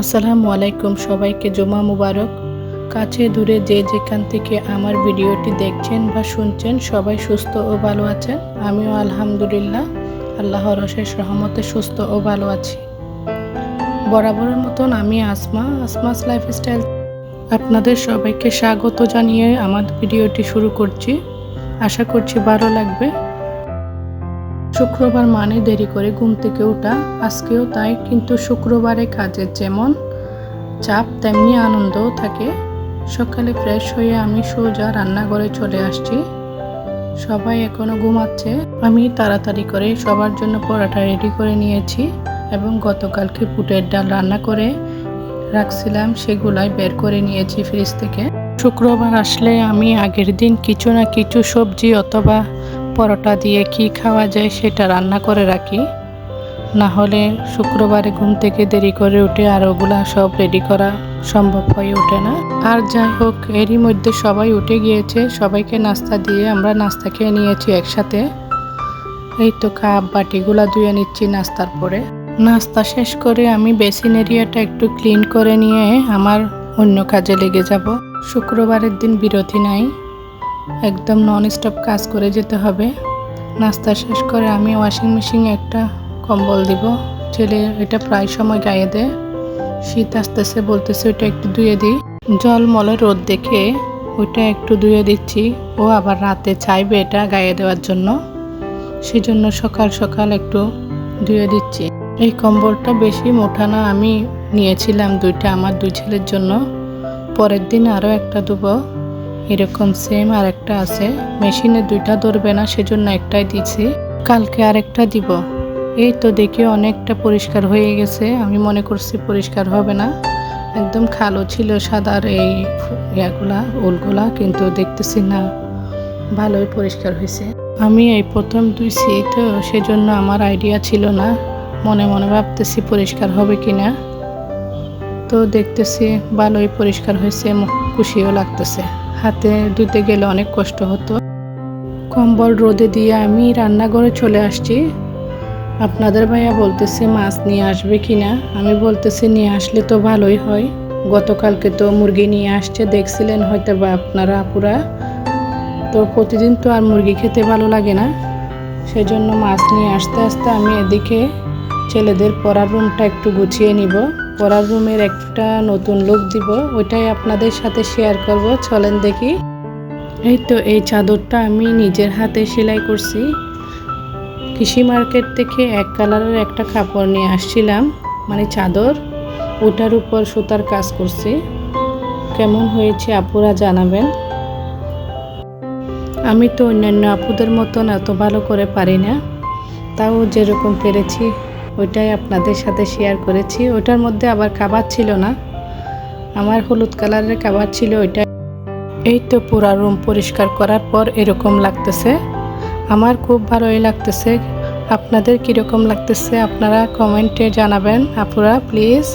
আসসালামু আলাইকুম সবাইকে, জমা মুবারক। কাছে দূরে যে যেখান থেকে আমার ভিডিওটি দেখছেন বা শুনছেন, সবাই সুস্থ ও ভালো আছেন। আমিও আলহামদুলিল্লাহ, আল্লাহর অশেষ রহমতে সুস্থ ও ভালো আছি। বরাবরের মতন আমি আসমা আসমাস লাইফস্টাইল আপনাদের সবাইকে স্বাগত জানিয়ে আমার ভিডিওটি শুরু করছি। আশা করছি ভালো লাগবে। শুক্রবার মানে দেরি করে ঘুম থেকে ওঠা, আজকেও তাই, কিন্তু শুক্রবারে কাজের যেমন চাপ, তেমনি আনন্দও থাকে। সকালে ফ্রেশ হয়ে আমি সোজা রান্নাঘরে চলে আসছি। সবাই এখনও ঘুমাচ্ছে। আমি তাড়াতাড়ি করে সবার জন্য পরোটা রেডি করে নিয়েছি এবং গতকালকে পুটের ডাল রান্না করে রাখছিলাম, সেগুলাই বের করে নিয়েছি ফ্রিজ থেকে। শুক্রবার আসলে আমি আগের দিন কিছু না কিছু সবজি অথবা পরোটা দিয়ে কি খাওয়া যায় সেটা রান্না করে রাখি। না হলে শুক্রবারে ঘুম থেকে দেরি করে উঠে আর ওগুলা সব রেডি করা সম্ভব হয়ে ওঠে না। আর যাই হোক, এরই মধ্যে সবাই উঠে গিয়েছে। সবাইকে নাস্তা দিয়ে আমরা নাস্তা খেয়ে নিয়েছি একসাথে। এই তো কাপ, বাটিগুলা ধুয়ে নিচ্ছি নাস্তার পরে। নাস্তা শেষ করে আমি বেসিন এরিয়াটা একটু ক্লিন করে নিয়ে আমার অন্য কাজে লেগে যাব। শুক্রবারের দিন বিরতি নাই। একদম নন স্টপ কাজ করে যেতে হবে। নাস্তা শেষ করে আমি ওয়াশিং মেশিনে একটা কম্বল দিব। ছেলে এটা প্রায় সময় গায়ে দেয়। শীত আসতেছে, বলতেছে ওইটা একটু ধুয়ে দিই। জল মলে রোদ দেখে ওইটা একটু ধুয়ে দিচ্ছি। ও আবার রাতে চাইবে এটা গায়ে দেওয়ার জন্য। সেজন্য সকাল সকাল একটু ধুয়ে দিচ্ছি। এই কম্বলটা বেশি মোটা না, আমি নিয়েছিলাম দুইটা আমার দুই ছেলের জন্য। পরের দিন আরও একটা দেবো। এরকম সেম আর একটা আছে মেশিনে দুইটা ধরবে না, সেজন্য একটাই দিছি। কালকে আরেকটা দিব। এই তো দেখি অনেকটা পরিষ্কার হয়ে গেছে। আমি মনে করছি পরিষ্কার হবে না। একদম খালো ছিল সাদার এই ইয়াগুলা, উলগুলা, কিন্তু দেখতেছি না, ভালোই পরিষ্কার হয়েছে। আমি এই প্রথম ধুইছি তো, সেজন্য আমার আইডিয়া ছিল না। মনে মনে ভাবতেছি পরিষ্কার হবে কি না তো দেখতেছি ভালোই পরিষ্কার হয়েছে, খুশিও লাগতেছে। হাতে ধুতে গেলে অনেক কষ্ট হতো। কম্বল রোদে দিয়ে আমি রান্নাঘরে চলে আসছি। আপনাদের ভাইয়া বলতেছে, মাছ নিয়ে আসবে কি না? আমি বলতেছি, নিয়ে আসলে তো ভালোই হয়। গতকালকে তো মুরগি নিয়ে আসছে, দেখছিলেন হয়তো বা আপনারা আপুরা। তো প্রতিদিন তো আর মুরগি খেতে ভালো লাগে না। সেজন্য মাছ নিয়ে আসতে আসতে আমি এদিকে ছেলেদের পড়ার রুমটা একটু গুছিয়ে নিব। পড়ার রুমের একটা নতুন লুক দিব, ওইটাই আপনাদের সাথে শেয়ার করব, চলেন দেখি। এই তো, এই চাদরটা আমি নিজের হাতে সেলাই করছি। কৃষি মার্কেট থেকে এক কালারের একটা কাপড় নিয়ে আসছিলাম মানে চাদর, ওটার উপর সুতার কাজ করছি। কেমন হয়েছে আপুরা জানাবেন। আমি তো অন্যান্য আপুদের মতন এত ভালো করে পারি না, তাও যেরকম পেরেছি। ওইটাই আপনাদের সাথে শেয়ার করেছি। ওটার মধ্যে আবার কাবার ছিল না। আমার হলুদ কালারের কাবার ছিল ওইটা এই তো পুরা রুম পরিষ্কার করার পর এরকম লাগতেছে। আমার খুব ভালোই লাগতেছে। আপনাদের কীরকম লাগতেছে আপনারা কমেন্টে জানাবেন। আপুরা প্লিজ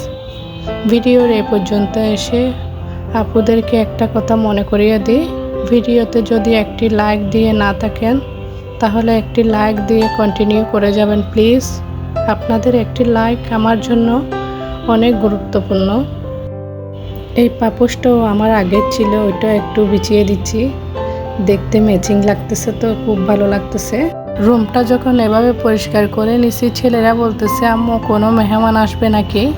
ভিডিওর এ পর্যন্ত এসে আপুদেরকে একটা কথা মনে করিয়ে দিই। ভিডিওতে যদি একটি লাইক দিয়ে না থাকেন, তাহলে একটি লাইক দিয়ে কন্টিনিউ করে যাবেন প্লিজ আপনাদের একটি লাইক আমার জন্য অনেক গুরুত্বপূর্ণ। এই পাপোশটাও আমার আগের ছিল, ওইটা একটু বিছিয়ে দিচ্ছি। দেখতে ম্যাচিং লাগতেছে তো, খুব ভালো লাগতেছে। রুমটা যখন এভাবে পরিষ্কার করে নিছি, ছেলেরা বলতেছে, আম্মু, কোনো মেহমান আসবে নাকি?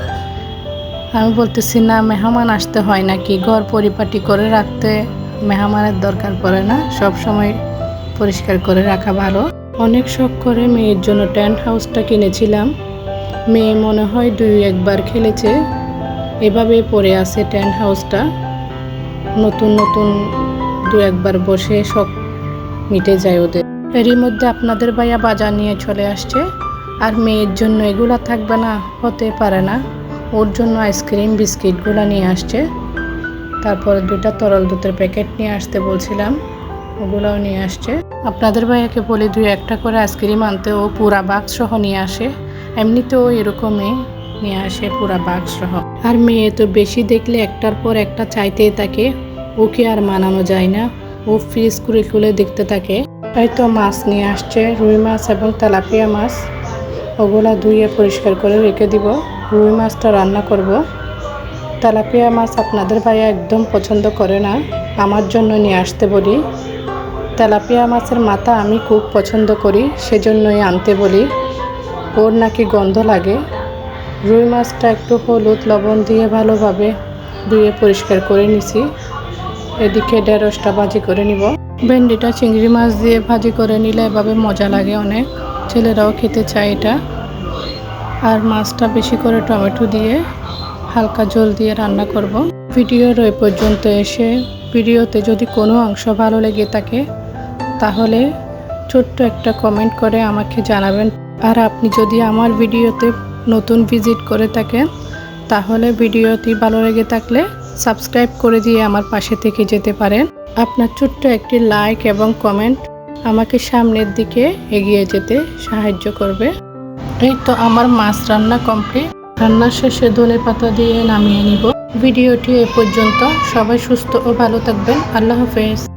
আমি বলতেছি, না, মেহমান আসতে হয় নাকি? ঘর পরিপাটি করে রাখতে মেহমানের দরকার পড়ে না। সব সময় পরিষ্কার করে রাখা ভালো। অনেক শখ করে মেয়ের জন্য টেন্ট হাউসটা কিনেছিলাম। মেয়ে মনে হয় দুই একবার খেলেছে। এভাবে পড়ে আছে টেন্ট হাউসটা। নতুন নতুন দু একবার বসে শখ মিটে যায় ওদের। এরই মধ্যে আপনাদের ভাইয়া বাজার নিয়ে চলে আসছে। আর মেয়ের জন্য এগুলো থাকবে না, হতে পারে না। ওর জন্য আইসক্রিম, বিস্কিটগুলো নিয়ে আসছে। তারপরে দুটা তরল দুধের প্যাকেট নিয়ে আসতে বলছিলাম। ওগুলোও নিয়ে আসছে। আপনাদের ভাইয়াকে বলে দুই একটা করে আইসক্রিম আনতে ও পুরা বাক্স সহ নিয়ে আসে। এমনিতেও এরকমই নিয়ে আসে পুরা বাক্স সহ আর মেয়ে তো বেশি দেখলে একটার পর একটা চাইতেই থাকে। ওকে আর মানানো যায় না। ও ফ্রিজ করে খুলে দেখতে থাকে। হয়তো মাছ নিয়ে আসছে, রুই মাছ এবং তেলাপিয়া মাছ। ওগুলা ধুয়ে পরিষ্কার করে রেখে দিব। রুই মাছটা রান্না করব। তেলাপিয়া মাছ আপনাদের ভাইয়া একদম পছন্দ করে না। আমার জন্য নিয়ে আসতে বলি। তেলাপিয়া মাছের মাথা আমি খুব পছন্দ করি, সেজন্যই আনতে বলি। ওর নাকি গন্ধ লাগে। রুই মাছটা একটু হলুদ লবণ দিয়ে ভালোভাবে ধুয়ে পরিষ্কার করে নিছি। এদিকে ঢেঁড়সটা ভাজি করে নিব। ভেন্ডিটা চিংড়ি মাছ দিয়ে ভাজি করে নিলে এভাবে মজা লাগে অনেক। ছেলেরাও খেতে চায় এটা। আর মাছটা বেশি করে টমেটো দিয়ে হালকা জল দিয়ে রান্না করব। ভিডিওর ওই পর্যন্ত এসে ভিডিওতে যদি কোনো অংশ ভালো লেগে থাকে তাহলে ছোট্ট একটা কমেন্ট করে আমাকে জানাবেন। আর আপনি যদি আমার ভিডিওতে নতুন ভিজিট করে থাকেন, তাহলে ভিডিওটি ভালো লেগে থাকলে সাবস্ক্রাইব করে দিয়ে আমার পাশে থেকে যেতে পারেন। আপনার ছোট্ট একটি লাইক এবং কমেন্ট আমাকে সামনের দিকে এগিয়ে যেতে সাহায্য করবে। এই তো আমার মাছ রান্না কমপ্লিট রান্না শেষে ধনে পাতা দিয়ে নামিয়ে নিব। ভিডিওটি এ পর্যন্ত। সবাই সুস্থ ও ভালো থাকবেন। আল্লাহ হাফেজ।